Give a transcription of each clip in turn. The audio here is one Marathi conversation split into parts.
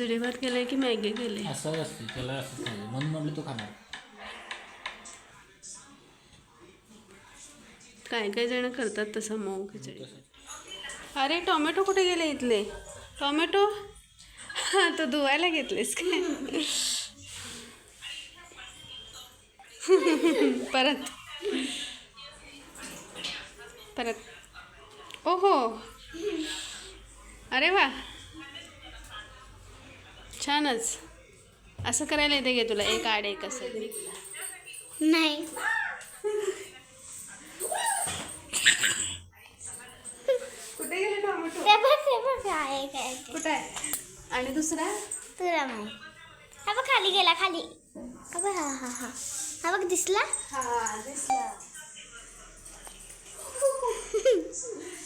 खिचडी भात केलाय की मॅगी केली असं असते त्याला असं पाहिजे म्हणून म्हटलं तू खाणार. काय काय जण करतात तसं मऊ खिचडी. अरे टोमॅटो कुठे गेले इथले? टोमॅटो? हा तो धुवायला घेतलेस काय? परत. परत. ओहो. अरे वा. छानच. असं करायला येते घे तुला? एक आड एक असं? नाही. कुठे गेले टोमॅटो? ते बघ ते बघ. आहे काय ते. कुठे आहे? आणि दुसरा? तुला माहीत. हा बघ खाली गेला खाली. हा बघ हा हा हा. हा बघ दिसला? हा दिसला.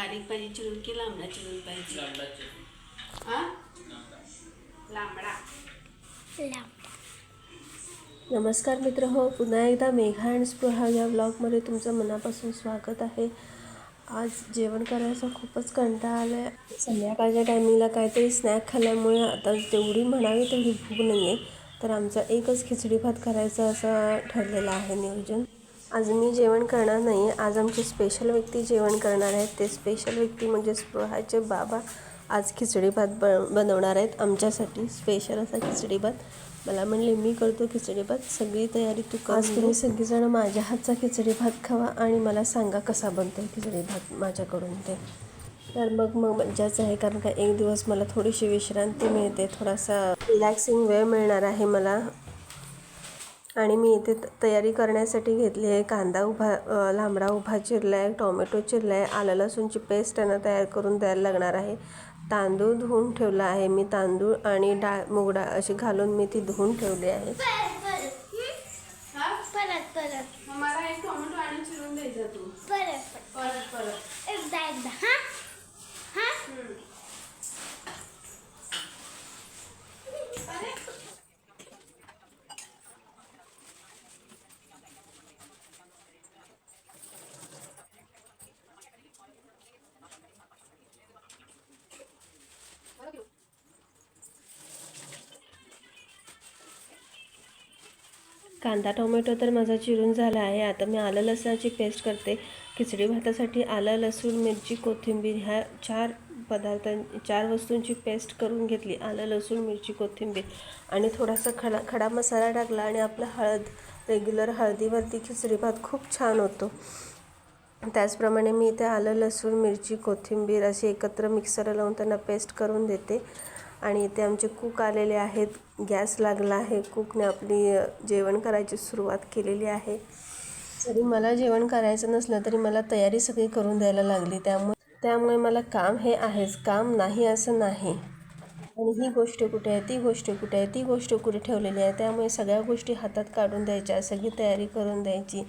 बारीक पाहिजे चिरून की लांबडा चिरून पाहिजे? हा? लांबडा. लांब नमस्कार मित्र हो पुन्हा एकदा मेघा अँड स्पृहा या ब्लॉगमध्ये तुमचं मनापासून स्वागत आहे. आज जेवण करायचा खूपच कंटाळा आला आहे संध्याकाळच्या टायमिंगला काहीतरी स्नॅक खाल्ल्यामुळे आता तेवढी म्हणावी तेवढी भूक नाही आहे तर आमचा एकच खिचडी भात करायचं असं ठरलेलं आहे नियोजन. आज मी जेवण करणार नाही. आज आमचे स्पेशल व्यक्ती जेवण करणार आहेत. ते स्पेशल व्यक्ती म्हणजे स्पृहाचे बाबा आज खिचडी भात ब बनवणार आहेत आमच्यासाठी. स्पेशल असा खिचडी भात. मला म्हणले मी करतो खिचडी भात. सगळी तयारी तू कर आज तुम्ही सगळीजण माझ्या हातचा खिचडी भात खावा आणि मला सांगा कसा बनतो खिचडी भात माझ्याकडून ते. तर मग मग मज्जाच आहे कारण का एक दिवस मला थोडीशी विश्रांती मिळते. थोडासा रिलॅक्सिंग वेळ मिळणार आहे मला. आणि मी इथे त- तयारी करण्यासाठी घेतली आहे. कांदा उभा लांबडा उभा चिरला आहे टोमॅटो चिरला आहे आलं लसूणची पेस्ट त्यांना तयार करून द्यायला लागणार आहे. तांदूळ धुवून ठेवला आहे मी. तांदूळ आणि डाळ मूग डाळ अशी घालून मी ती धुवून ठेवली आहे परत परत हं? परत परत मग मला एक टोमॅटो आणि चिरून द्यायचा तू परत परत परत एकदा एकदा हा हा कांदा टोमॅटो तर माझा चिरून झाला आहे. आता मी आलं लसणाची पेस्ट करते. खिचडी भातासाठी आलं लसूण मिरची कोथिंबीर ह्या चार पदार्थां चार वस्तूंची पेस्ट करून घेतली. आलं लसूण मिरची कोथिंबीर आणि थोडासा खडा खडा मसाला टाकला आणि आपला हळद रेग्युलर हळदीवरती खिचडी भात खूप छान होतो. त्याचप्रमाणे मी इथे आलं लसूण मिरची कोथिंबीर अशी एकत्र मिक्सरला लावून त्यांना पेस्ट करून देते. आणि इथे आमचे कूक आलेले आहेत. गॅस लागला आहे. कुकने आपली जेवण करायची सुरुवात केलेली आहे. जरी मला जेवण करायचं नसलं तरी मला तयारी सगळी करून द्यायला लागली. त्यामुळे त्यामुळे मला काम हे आहेच. काम नाही असं नाही. आणि ही गोष्ट कुठे आहे? ती गोष्ट कुठे आहे? ती गोष्ट कुठे ठेवलेली आहे? त्यामुळे सगळ्या गोष्टी हातात काढून द्यायच्या. सगळी तयारी करून द्यायची.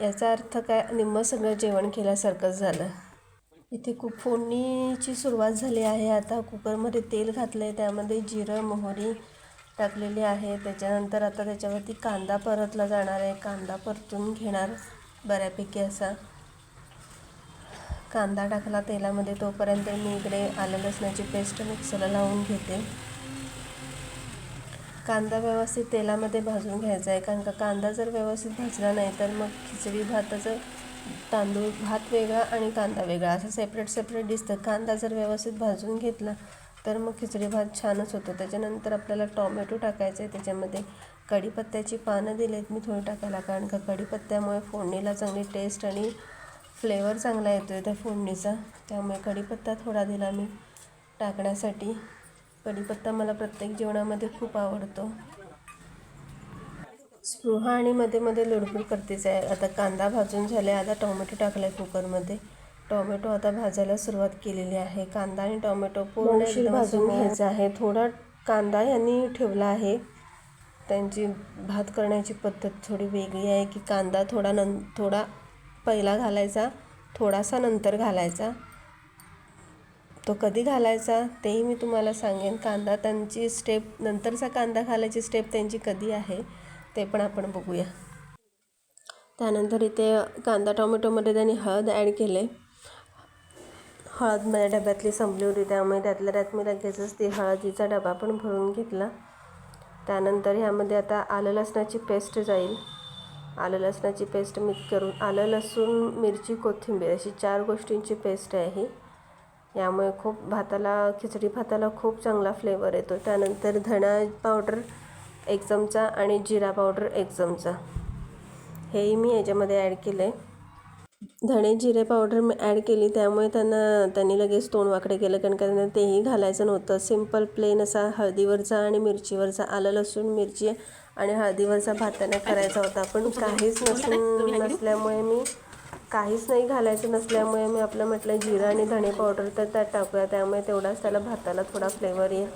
याचा अर्थ काय? निम्मं सगळं जेवण केल्यासारखंच झालं. इथे खूप फोडणीची सुरुवात झाली आहे. आता कुकरमध्ये तेल घातलं आहे त्यामध्ये जिरं मोहरी टाकलेली आहे. त्याच्यानंतर आता त्याच्यावरती कांदा परतला जाणार आहे. कांदा परतून घेणार बऱ्यापैकी असा. कांदा टाकला तेलामध्ये तोपर्यंत मी इकडे आलं लसणाची पेस्ट मिक्सरला लावून घेते. कांदा व्यवस्थित तेलामध्ये भाजून घ्यायचा आहे. कारण का कांदा जर व्यवस्थित भाजला नाही तर मग खिचडी भाताचं तांदूळ भात वेगळा आणि कांदा वेगळा. असं सेपरेट सेपरेट दिसतं. कांदा जर व्यवस्थित भाजून घेतला तर मग खिचडी भात छानच होतो. त्याच्यानंतर आपल्याला टॉमॅटो टाकायचं. आहे त्याच्यामध्ये कढीपत्त्याची पानं दिलेत मी थोडी टाकायला. कारण का कढीपत्त्यामुळे फोडणीला चांगली टेस्ट आणि फ्लेवर चांगला येतो आहे त्या फोडणीचा. त्यामुळे कढीपत्ता थोडा दिला मी टाकण्यासाठी. कढीपत्ता मला प्रत्येक जेवणामध्ये खूप आवडतो. स्पृहा आणि मध्ये मध्ये लुडबुड करतेच आहे आता कांदा भाजून झाले आता टोमॅटो टाकला आहे कुकरमध्ये. टोमॅटो आता भाजायला सुरुवात केलेली आहे. कांदा आणि टोमॅटो पूर्ण भाजून घ्यायचा आहे. थोडा कांदा यांनी ठेवला आहे. त्यांची भात करण्याची पद्धत थोडी वेगळी आहे की कांदा थोडा नं थोडा पहिला घालायचा थोडासा नंतर घालायचा. तो कधी घालायचा तेही मी तुम्हाला सांगेन. कांदा त्यांची स्टेप नंतरचा कांदा घालायची स्टेप त्यांची कधी आहे ते पण आपण बघूया. त्यानंतर इथे कांदा टोमॅटोमध्ये त्यांनी हळद ॲड केले हळद माझ्या डब्यातली संपली होती त्यामुळे त्यातल्या त्यात मी लगेचच ती हळदीचा डबा पण भरून घेतला. त्यानंतर ह्यामध्ये आता आलं लसणाची पेस्ट जाईल. आलं लसणाची पेस्ट मिक्स करून आलं लसूण मिरची कोथिंबीर अशी चार गोष्टींची पेस्ट आहे ही. यामुळे खूप भाताला खिचडी भाताला खूप चांगला फ्लेवर येतो. त्यानंतर धणा पावडर एक चमचा आणि जिरा पावडर एक चमचा. हेही मी याच्यामध्ये ॲड केलं आहे धणे जिरे पावडर मी ॲड केली. त्यामुळे त्यांना त्यांनी लगेच तोंड वाकडे केलं. कारण का त्यांना तेही घालायचं नव्हतं. सिंपल प्लेन असा हळदीवरचा आणि मिरचीवरचा आलं लसूण मिरची आणि हळदीवरचा भात त्यांना करायचा होता. पण काहीच नसून नसल्यामुळे मी काहीच नाही घालायचं नसल्यामुळे मी आपलं म्हटलं जिरं आणि धणे पावडर तर त्यात टाकूया. त्यामुळे तेवढाच त्याला भाताला थोडा फ्लेवर येईल.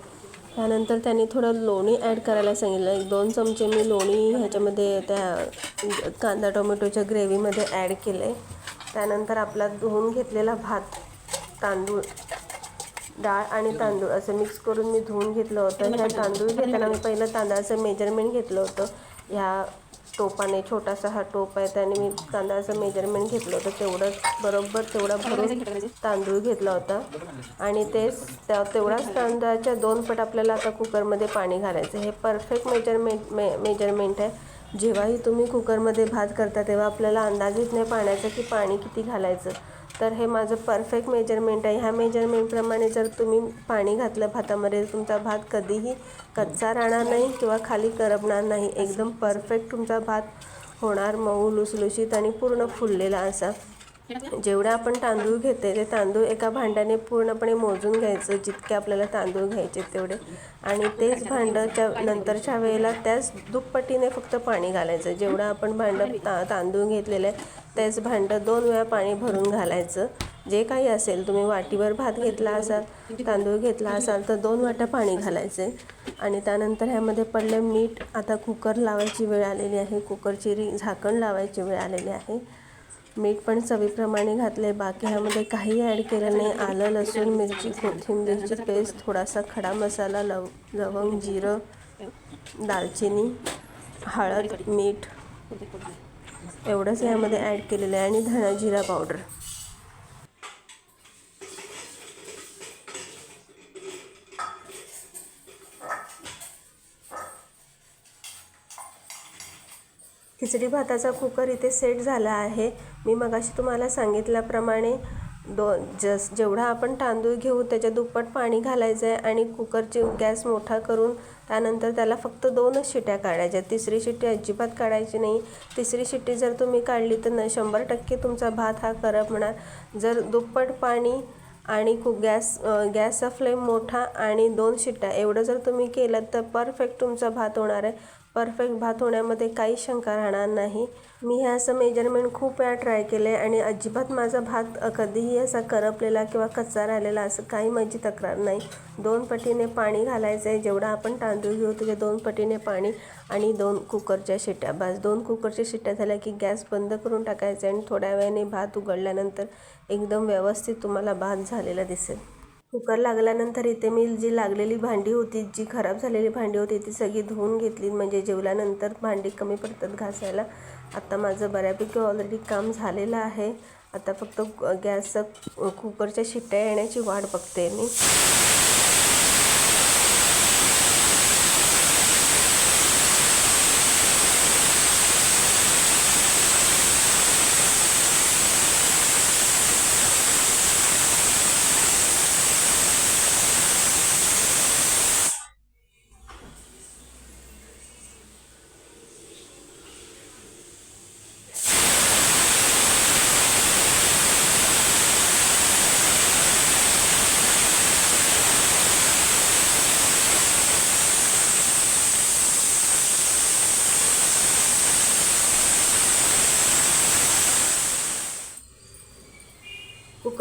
त्यानंतर त्यांनी थोडं लोणी ॲड करायला सांगितलं. एक दोन चमचे मी लोणी ह्याच्यामध्ये त्या कांदा टोमॅटोच्या ग्रेव्हीमध्ये ॲड केलं त्यानंतर आपला धुवून घेतलेला भात तांदूळ डाळ आणि तांदूळ असं मिक्स करून मी धुवून घेतलं होतं. ह्या तांदूळ घेताना मी पहिलं तांदळाचं मेजरमेंट घेतलं होतं. ह्या टोपाने छोटासा हा टोप आहे. त्याने मी तांदळाचं मेजरमेंट घेतलं होतं. तेवढं बरोबर तेवढा भरून तांदूळ घेतला होता. आणि तेच त्या तेवढाच तांदळाच्या दोन पट आपल्याला आता कुकरमध्ये पाणी घालायचं हे परफेक्ट मेजरमेंट मे मेजरमेंट आहे. जेव्हाही तुम्ही कुकरमध्ये भात करता तेव्हा आपल्याला अंदाज येत नाही पाण्याचं की पाणी किती घालायचं? तर हे माझं परफेक्ट मेजरमेंट आहे. ह्या मेजरमेंटप्रमाणे जर तुम्ही पाणी घातलं भातामध्ये तुमचा भात कधीही कच्चा राहणार नाही किंवा खाली करपणार नाही. एकदम परफेक्ट तुमचा भात होणार मऊ लुसलुशीत आणि पूर्ण फुललेला असा. जेवढे आपण तांदूळ घेते ते तांदूळ एका भांड्याने पूर्णपणे मोजून घ्यायचं जितके आपल्याला तांदूळ घ्यायचे तेवढे. आणि तेच भांडंच्या नंतरच्या वेळेला त्याच दुप्पटीने फक्त पाणी घालायचं. जेवढं आपण भांडं ता तांदूळ घेतलेलं आहे तेच भांडं दोन वेळा पाणी भरून घालायचं. जे काही असेल तुम्ही वाटीवर भात घेतला असाल तांदूळ घेतला असाल तर दोन वाट्या पाणी घालायचे आणि त्यानंतर ह्यामध्ये पडलं मीठ. आता कुकर लावायची वेळ आलेली आहे. कुकरची री झाकण लावायची वेळ आलेली आहे. मीठ पण चवीप्रमाणे घातले बाकी ह्यामध्ये काही ॲड केलं नाही. आलं लसूण मिरची कोथिंबीरची पेस्ट थोडासा खडा मसाला लव लवंग जिरं दालचिनी हळद मीठ. एवढंच यामध्ये ॲड केलेलं आहे. आणि धणा जिरा पावडर खिचडी भाताचा कुकर इथे सेट झाला आहे. मी मगाशी तुम्हाला सांगितल्याप्रमाणे दो जस जेवढा आपण तांदूळ घेऊ त्याच्या दुप्पट पाणी घालायचं आहे आणि कुकरची गॅस मोठा करून त्यानंतर त्याला फक्त दोनच शिट्या काढायच्या. तिसरी शिट्टी अजिबात काढायची नाही. तिसरी शिट्टी जर तुम्ही काढली तर न शंभर टक्के तुमचा भात हा करपणार जर दुप्पट पाणी आणि खूप गॅस गॅसचा फ्लेम मोठा आणि दोन शिट्ट्या. एवढं जर तुम्ही केलं तर परफेक्ट तुमचा भात होणार आहे. परफेक्ट भात होण्यामध्ये काही शंका राहणार नाही. मी हे असं मेजरमेंट खूप वेळा ट्राय केलं आहे आणि अजिबात माझा भात कधीही असा करपलेला किंवा कच्चा राहिलेला असं काही माझी तक्रार नाही. दोन पटीने पाणी घालायचं आहे जेवढं आपण तांदूळ घेऊ त्याच्या दोन पटीने पाणी आणि दोन कुकरच्या शिट्ट्या बस दोन कुकरच्या शिट्ट्या झाल्या की गॅस बंद करून टाकायचा आणि थोड्या वेळाने भात उघडल्यानंतर एकदम व्यवस्थित तुम्हाला भात झालेला दिसेल. कुकर लागल्यानंतर इथे मी जी लागलेली भांडी होती जी खराब झालेली भांडी होती ती सगळी धुवून घेतली. म्हणजे जेवल्यानंतर भांडी कमी पडतात घासायला. आता माझं बऱ्यापैकी ऑलरेडी काम झालेलं आहे. आता फक्त गॅसचं कुकरच्या शिट्ट्या येण्याची वाट बघते मी.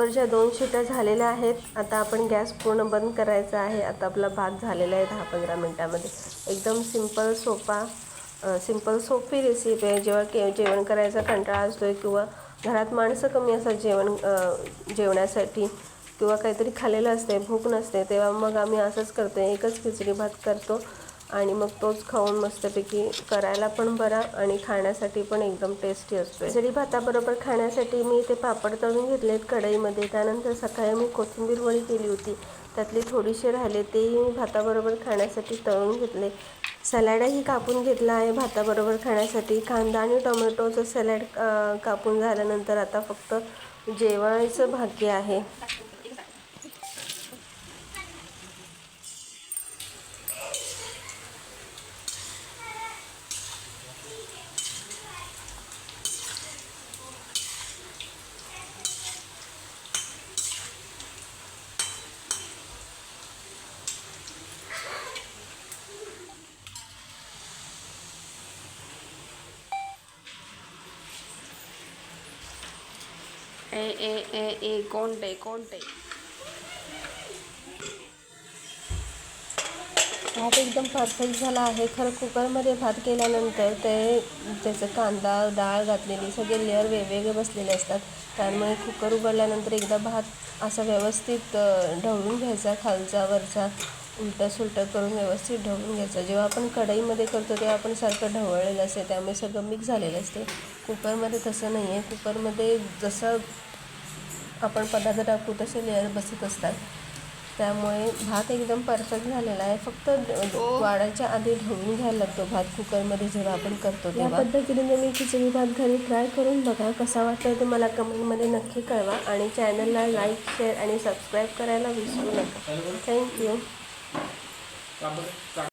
कुकरच्या दोन शिट्या झालेल्या आहेत. आता आपण गॅस पूर्ण बंद करायचा आहे. आता आपला भात झालेला आहे दहा पंधरा मिनटामध्ये. एकदम सिंपल सोपा सिंपल सोपी रेसिपी आहे. जेव्हा के जेवण करायचा कंटाळा असतो आहे किंवा घरात माणसं कमी असतात जेवण जेवण्यासाठी किंवा काहीतरी खाल्लेलं असते भूक नसते तेव्हा मग आम्ही असंच करतो एकच खिचडी भात करतो. आणि मग तोच खाऊन मस्तपैकी करायला पण बरा आणि खाण्यासाठी पण एकदम टेस्टी असतो खिचडी भाताबरोबर खाण्यासाठी मी ते पापड तळून घेतलेत कढईमध्ये त्यानंतर सकाळी मी कोथिंबीर वडी केली होती. त्यातली थोडीशी राहिले तेही मी भाताबरोबर खाण्यासाठी तळून घेतले. सॅलॅडही कापून घेतला आहे भाताबरोबर खाण्यासाठी. कांदा आणि टोमॅटोचं सॅलॅड कापून झाल्यानंतर आता फक्त जेवायचं भाग्य आहे. ए ए ए कोणते कोणते? भात एकदम परफेक्ट झाला आहे. खरं कुकरमध्ये भात केल्यानंतर ते त्याचं कांदा डाळ घातलेली सगळे लेअर वेगवेगळे बसलेले असतात. त्यामुळे कुकर उघडल्यानंतर एकदा भात असा व्यवस्थित ढवळून घ्यायचा खालचा वरचा उलटं सुलटं करून व्यवस्थित ढवळून घ्यायचं. जेव्हा आपण कढईमध्ये करतो तेव्हा आपण सारखं ढवळलेलं असते. त्यामुळे सगळं मिक्स झालेलं असते. कुकरमध्ये तसं नाही आहे कुकरमध्ये जसं आपण पदार्थ टाकू तसे लेअर बसत असतात. त्यामुळे भात एकदम परफेक्ट झालेला आहे. फक्त वाढायच्या आधी ढवळून घ्यायला लागतो भात कुकरमध्ये जेव्हा आपण करतो या पद्धतीने तुम्ही खिचडी भात घरी ट्राय करून बघा कसा वाटतो ते मला कमेंटमध्ये नक्की कळवा. आणि चॅनलला लाईक शेअर आणि सबस्क्राईब करायला विसरू नका. थँक्यू